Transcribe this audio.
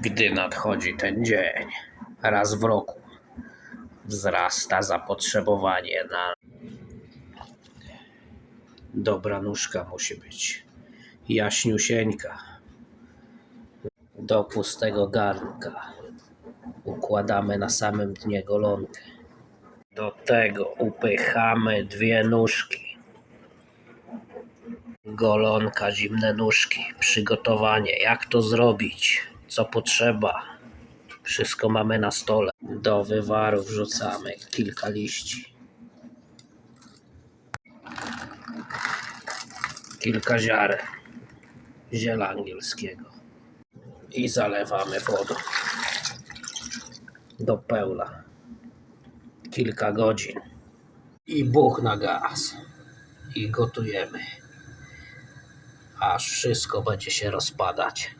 Gdy nadchodzi ten dzień, raz w roku, wzrasta zapotrzebowanie na. Dobra nóżka musi być. Jaśniusieńka. Do pustego garnka układamy na samym dnie golonkę. Do tego upychamy dwie nóżki. Golonka, zimne nóżki, przygotowanie, jak to zrobić, co potrzeba. Wszystko mamy na stole. Do wywaru wrzucamy kilka liści. Kilka ziaren ziela angielskiego. I zalewamy wodą. Do pełna. Kilka godzin. I buch na gaz. I gotujemy aż wszystko będzie się rozpadać.